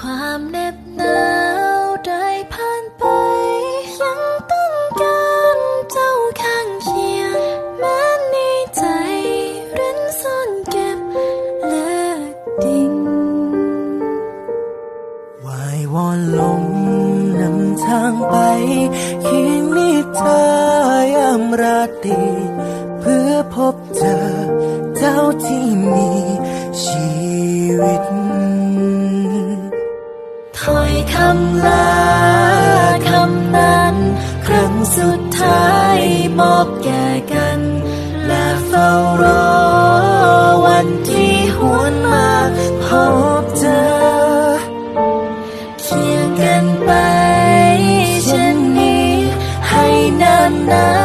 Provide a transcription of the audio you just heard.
ความเหน็บหนาวได้ผ่านไป ยังต้องการเจ้าข้างเคียงแม้ในใจเร้นซ่อนเก็บเลือดดิ่งวายวอนลมนำทางไปเคียงนิทายามราตรีเพื่อพบเจอเจ้าที่มี ถอยคำลาคำนั้น ครั้งสุดท้ายมอบแก่กัน และเฝ้ารอวันที่หวนมาพบเจอ เคียงกันไปเช่นนี้ ให้นานนา